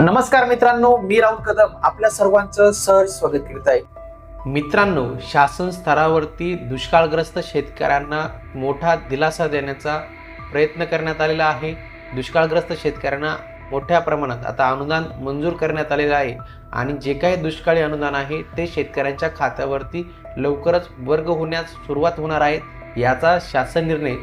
नमस्कार मित्रांनो मी राहुल कदम. आपल्या सर्वांचं सहज स्वागत करीत आहे. मित्रांनो शासन स्तरावरती दुष्काळग्रस्त शेतकऱ्यांना मोठा दिलासा देण्याचा प्रयत्न करण्यात आलेला आहे. दुष्काळग्रस्त शेतकऱ्यांना मोठ्या प्रमाणात आता अनुदान मंजूर करण्यात आलेलं आहे. आणि जे काही दुष्काळी अनुदान आहे ते शेतकऱ्यांच्या खात्यावरती लवकरच वर्ग होण्यास सुरुवात होणार आहे. याचा शासन निर्णय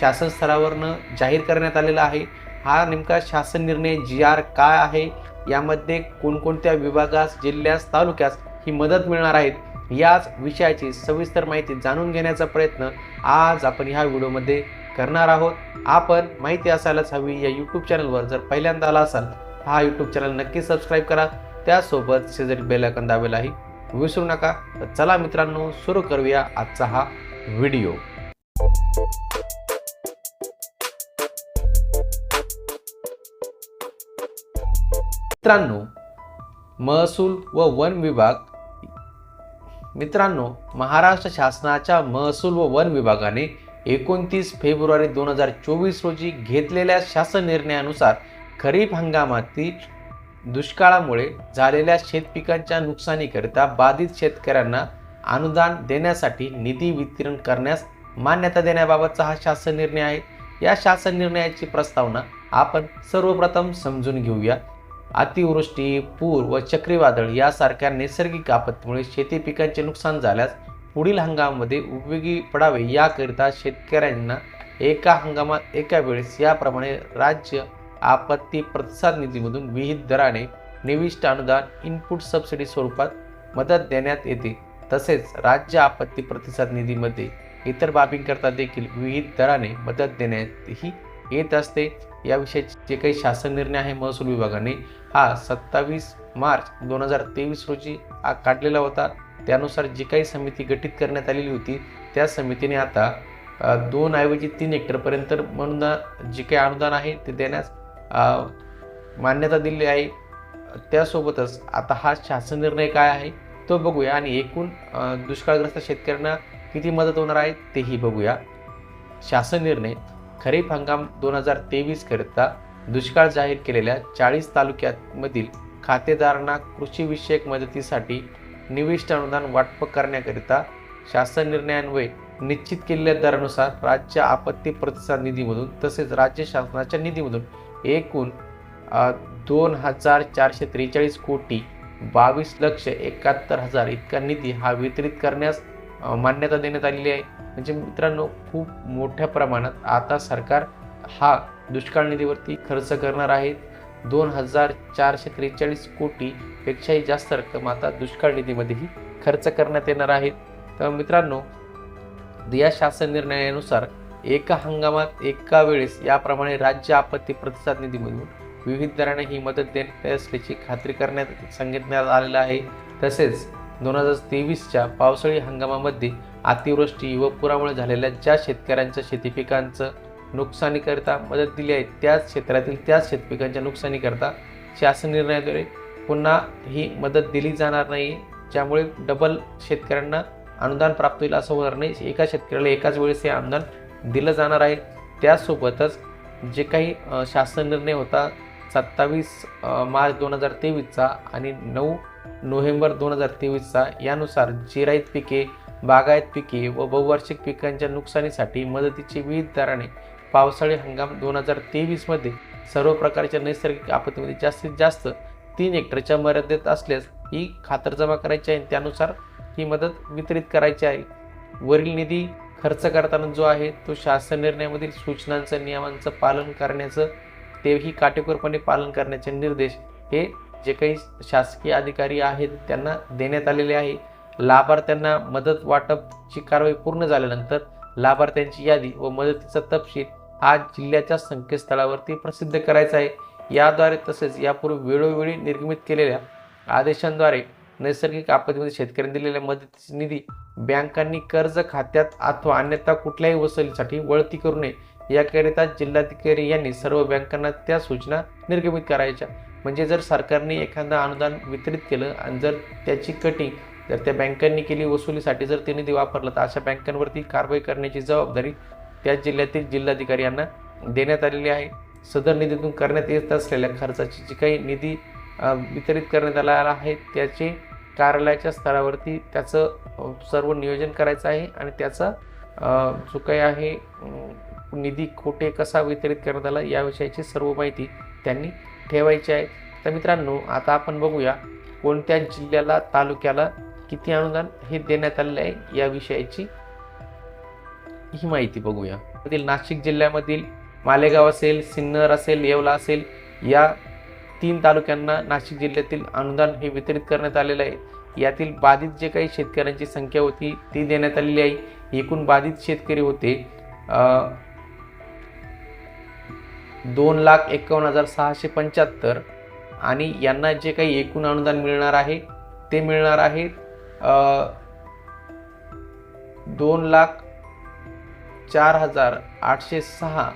शासन स्तरावरनं जाहीर करण्यात आलेला आहे. हा नेमका शासन निर्णय जी आर काय आहे यामध्ये कोणकोणत्या विभागास जिल्ह्यास तालुक्यास ही मदत मिळणार आहेत याच विषयाची सविस्तर माहिती जाणून घेण्याचा प्रयत्न आज आपण ह्या व्हिडिओमध्ये करणार आहोत. आपण माहिती असायलाच हवी या यूट्यूब चॅनलवर जर पहिल्यांदा आला असाल हा यूट्यूब चॅनल नक्की सबस्क्राईब करा. त्यासोबत शेजारी बेलायकन दाबेलाही विसरू नका. तर चला मित्रांनो सुरू करूया आजचा हा व्हिडिओ. मित्रांनो महसूल व वन विभाग मित्रांनो महाराष्ट्र शासनाच्या महसूल व वन विभागाने एकोणतीस फेब्रुवारी दोन हजार चोवीस रोजी घेतलेल्या शासन निर्णयानुसार खरीप हंगामातील दुष्काळामुळे झालेल्या शेतपिकांच्या नुकसानीकरिता बाधित शेतकऱ्यांना अनुदान देण्यासाठी निधी वितरण करण्यास मान्यता देण्याबाबतचा हा शासन निर्णय आहे. या शासन निर्णयाची प्रस्तावना आपण सर्वप्रथम समजून घेऊया. अतिवृष्टी पूर व चक्रीवादळ यासारख्या नैसर्गिक आपत्तीमुळे शेती पिकांचे नुकसान झाल्यास पुढील हंगामामध्ये उपयोगी पडावे याकरिता शेतकऱ्यांना एका हंगामात एका वेळेस याप्रमाणे राज्य आपत्ती प्रतिसाद निधीमधून विहित दराने निविष्ट अनुदान इनपुट सबसिडी स्वरूपात मदत देण्यात येते. तसेच राज्य आपत्ती प्रतिसाद निधीमध्ये इतर बाबींकरता देखील विहित दराने मदत देण्यातही येत असते. याविषयीचे जे काही शासन निर्णय आहे महसूल विभागाने हा सत्तावीस मार्च दोन हजार तेवीस रोजी हा काढलेला होता. त्यानुसार जी काही समिती गठीत करण्यात आलेली होती त्या समितीने आता दोन ऐवजी तीन हेक्टरपर्यंत म्हणून जे काही अनुदान आहे ते देण्यास मान्यता दिली आहे. त्यासोबतच आता हा शासन निर्णय काय आहे तो बघूया आणि एकूण दुष्काळग्रस्त शेतकऱ्यांना किती मदत होणार आहे तेही बघूया. शासन निर्णय खरीप हंगाम दोन हजार तेवीस करिता दुष्काळ जाहीर केलेल्या चाळीस तालुक्यामधील खातेदारांना कृषीविषयक मदतीसाठी निविष्ट अनुदान वाटप करण्याकरिता शासन निर्णयान्वये निश्चित केलेल्या दरानुसार राज्य आपत्ती प्रतिसाद निधीमधून तसेच राज्य शासनाच्या निधीमधून एकूण दोन हजार चारशे त्रेचाळीस कोटी बावीस लक्ष एकाहत्तर हजार इतका निधी हा वितरित करण्यास मान्यता देण्यात आलेली आहे. म्हणजे मित्रांनो खूप मोठ्या प्रमाणात आता सरकार हा दुष्काळ निधीवरती खर्च करणार आहे. दोन हजार चारशे त्रेचाळीस कोटीपेक्षाही जास्त रक्कम आता दुष्काळ निधीमध्येही खर्च करण्यात येणार आहे. तर मित्रांनो या शासन निर्णयानुसार एका हंगामात एका वेळेस याप्रमाणे राज्य आपत्ती प्रतिसाद निधीमधून विविध दराने ही मदत देण्यात असल्याची खात्री करण्यात सांगितण्यात आलेलं आहे. तसेच दोन हजार तेवीसच्या पावसाळी हंगामामध्ये अतिवृष्टी व पुरामुळे झालेल्या ज्या शेतकऱ्यांच्या शेती पिकांचं नुकसानीकरिता मदत दिली आहे त्याच क्षेत्रातील त्याच शेतपिकांच्या नुकसानीकरिता शासन निर्णयाद्वारे पुन्हा ही मदत दिली जाणार नाही ज्यामुळे डबल शेतकऱ्यांना अनुदान प्राप्त होईल असं होणार नाही. एका शेतकऱ्याला एकाच वेळेस हे अनुदान दिलं जाणार आहे. त्यासोबतच जे काही शासन निर्णय होता सत्तावीस मार्च दोन हजार तेवीसचा आणि नऊ नोव्हेंबर दोन हजार तेवीसचा यानुसार जिराईत पिके बागायत पिके व बहुवार्षिक पिकांच्या नुकसानीसाठी मदतीचे विविध दराने पावसाळी हंगाम दोन हजार तेवीसमध्ये सर्व प्रकारच्या नैसर्गिक आपत्तीमध्ये जास्तीत जास्त तीन हेक्टरच्या मर्यादेत असल्यास ही खातरजमा करायची आहे त्यानुसार ही मदत वितरित करायची आहे. वरील निधी खर्च करताना जो आहे तो शासन निर्णयामधील सूचनांचं नियमांचं पालन करण्याचं तेही काटेकोरपणे पालन करण्याचे निर्देश हे जे काही शासकीय अधिकारी आहेत त्यांना देण्यात आलेले आहे. लाभार्थ्यांना मदत वाटपची कारवाई पूर्ण झाल्यानंतर लाभार्थ्यांची यादी व मदतीचा तपशील आज जिल्ह्याच्या संकेतस्थळावरती प्रसिद्ध करायचा आहे. याद्वारे तसेच यापूर्वी वेळोवेळी निर्गमित केलेल्या आदेशांद्वारे नैसर्गिक आपत्तीमध्ये शेतकऱ्यांनी दिलेल्या मदतीची निधी बँकांनी कर्ज खात्यात अथवा अन्यथा कुठल्याही वसुलीसाठी वळती करू नये. याकरिता जिल्हाधिकारी यांनी सर्व बँकांना त्या सूचना निर्गमित करायच्या. म्हणजे जर सरकारने एखादं अनुदान वितरित केलं आणि जर त्याची कटिंग जर त्या बँकांनी केली वसुलीसाठी जर ते निधी वापरला तर अशा बँकांवरती कारवाई करण्याची जबाबदारी त्या जिल्ह्यातील जिल्हाधिकारी यांना देण्यात आलेली आहे. सदर निधीतून करण्यात येत असलेल्या खर्चाची जी काही निधी वितरित करण्यात आला आहे त्याचे कार्यालयाच्या स्तरावरती त्याचं सर्व नियोजन करायचं आहे आणि त्याचा जो काही आहे निधी कुठे कसा वितरित करण्यात आला याविषयीची सर्व माहिती त्यांनी ठेवायची आहे. तर मित्रांनो आता आपण बघूया कोणत्या जिल्ह्याला तालुक्याला किती अनुदान हे देण्यात आलेलं आहे या विषयाची ही माहिती बघूया. नाशिक जिल्ह्यामधील मालेगाव असेल सिन्नर असेल येवला असेल या तीन तालुक्यांना नाशिक जिल्ह्यातील अनुदान हे वितरित करण्यात आलेलं आहे. यातील बाधित जे काही शेतकऱ्यांची संख्या होती ती देण्यात आलेली आहे. एकूण बाधित शेतकरी होते दोन लाख एकावन्न हजार सहाशे पंच्याहत्तर आणि यांना जे काही एकूण अनुदान मिळणार आहे ते मिळणार आहे दोन लाख चार हजार आठशे सहा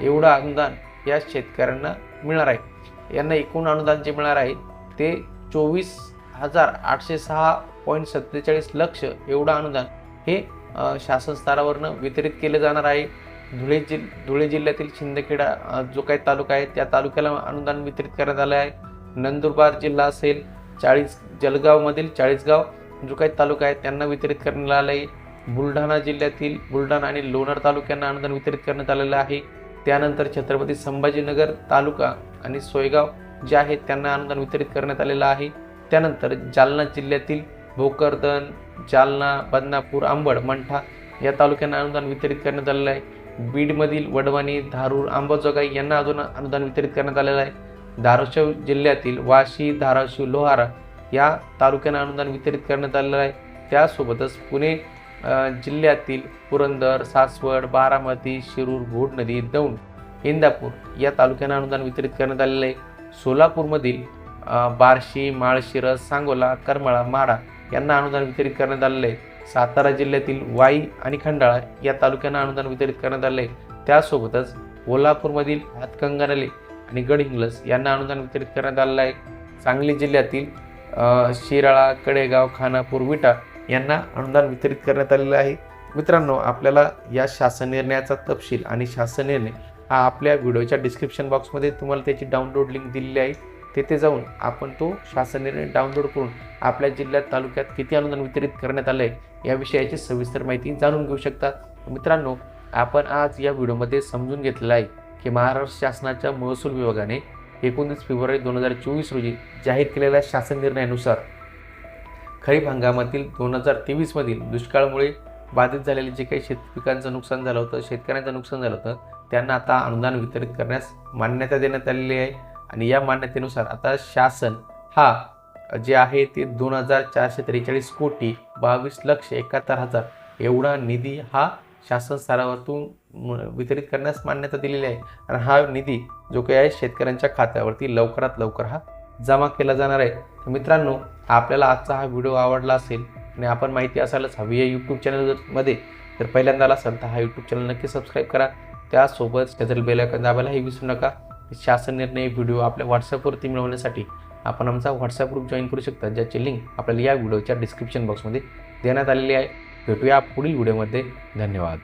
एवढं अनुदान या शेतकऱ्यांना मिळणार आहे. यांना एकूण अनुदान जे मिळणार आहे ते चोवीस हजार आठशे सहा पॉईंट सत्तेचाळीस लक्ष एवढं अनुदान हे शासन स्तरावरनं वितरित केलं जाणार आहे. धुळे जिल धुळे जिल्ह्यातील शिंदखेडा जो काही तालुका आहे त्या तालुक्याला अनुदान वितरित करण्यात आलं आहे. नंदुरबार जिल्हा असेल चाळीस जलगावमधील चाळीसगाव जो काही तालुका आहे त्यांना वितरित करण्यात आलं आहे. बुलढाणा जिल्ह्यातील बुलढाणा आणि लोणार तालुक्यांना अनुदान वितरित करण्यात आलेलं आहे. त्यानंतर छत्रपती संभाजीनगर तालुका आणि सोयगाव जे आहेत त्यांना अनुदान वितरित करण्यात आलेलं आहे. त्यानंतर जालना जिल्ह्यातील भोकरदन जालना बदनापूर आंबड मंठा या तालुक्यांना अनुदान वितरित करण्यात आलेलं आहे. बीडमधील वडवाणी धारूर अंबाजोगाई यांना अजून अनुदान वितरित करण्यात आलेलं आहे. धाराशिव जिल्ह्यातील वाशी धाराशिव लोहारा या तालुक्यांना अनुदान वितरित करण्यात आलेलं आहे. त्यासोबतच पुणे जिल्ह्यातील पुरंदर सासवड बारामती शिरूर घोडनदी दौंड इंदापूर या तालुक्यांना अनुदान वितरित करण्यात आलेलं आहे. सोलापूरमधील बार्शी माळशिरस सांगोला करमाळा माडा यांना अनुदान वितरित करण्यात आलेलं आहे. सातारा जिल्ह्यातील वाई आणि खंडाळा या तालुक्यांना अनुदान वितरित करण्यात आलेलं आहे. त्यासोबतच कोल्हापूरमधील हातकंगनले आणि गडहिंग्लज यांना अनुदान वितरित करण्यात आलेलं आहे. सांगली जिल्ह्यातील शिराळा कडेगाव खानापूर विटा यांना अनुदान वितरित करण्यात आलेलं आहे. मित्रांनो आपल्याला या शासन निर्णयाचा तपशील आणि शासन निर्णय हा आपल्या व्हिडिओच्या डिस्क्रिप्शन बॉक्समध्ये तुम्हाला त्याची डाउनलोड लिंक दिलेली आहे. तेथे जाऊन आपण तो शासन निर्णय डाउनलोड करून आपल्या जिल्ह्यात तालुक्यात किती अनुदान वितरित करण्यात आलं आहे याविषयीची सविस्तर माहिती जाणून घेऊ शकता. मित्रांनो आपण आज या व्हिडिओमध्ये समजून घेतलेलं आहे की महाराष्ट्र शासनाच्या महसूल विभागाने एकोणतीस फेब्रुवारी दोन हजार चोवीस रोजी जाहीर केलेल्या शासन निर्णयानुसार खरीप हंगामातील दोन हजार तेवीसमधील दुष्काळामुळे बाधित झालेले जे काही शेत पिकांचं नुकसान झालं होतं शेतकऱ्यांचं नुकसान झालं होतं त्यांना आता अनुदान वितरित करण्यास मान्यता देण्यात आलेली आहे. आणि या मान्यतेनुसार आता शासन हा जे आहे ते दोन हजार चारशे त्रेचाळीस कोटी बावीस लक्ष एकाहत्तर हजार एवढा निधी हा शासन स्तरावरतून वितरित करण्यास मान्यता दिलेली आहे. आणि हा निधी जो काही आहे शेतकऱ्यांच्या खात्यावरती लवकरात लवकर हा जमा केला जाणार आहे. तर मित्रांनो आपल्याला आजचा हा व्हिडिओ आवडला असेल आणि आपण माहिती असायलाच हवी आहे यूट्यूब चॅनलमध्ये तर पहिल्यांदा आला तर हा यूट्यूब चॅनल नक्की सबस्क्राईब करा. त्यासोबत शेजारील बेलायकन आयकॉन दाबायलाही विसरू नका. शासन निर्णय व्हिडिओ आपल्या व्हॉट्सअपवरती मिळवण्यासाठी आपण आमचा व्हॉट्सअप ग्रुप जॉईन करू शकता ज्याची लिंक आपल्याला या व्हिडिओच्या डिस्क्रिप्शन बॉक्समध्ये देण्यात आलेली आहे. भेटूया पुढील व्हिडिओमध्ये धन्यवाद.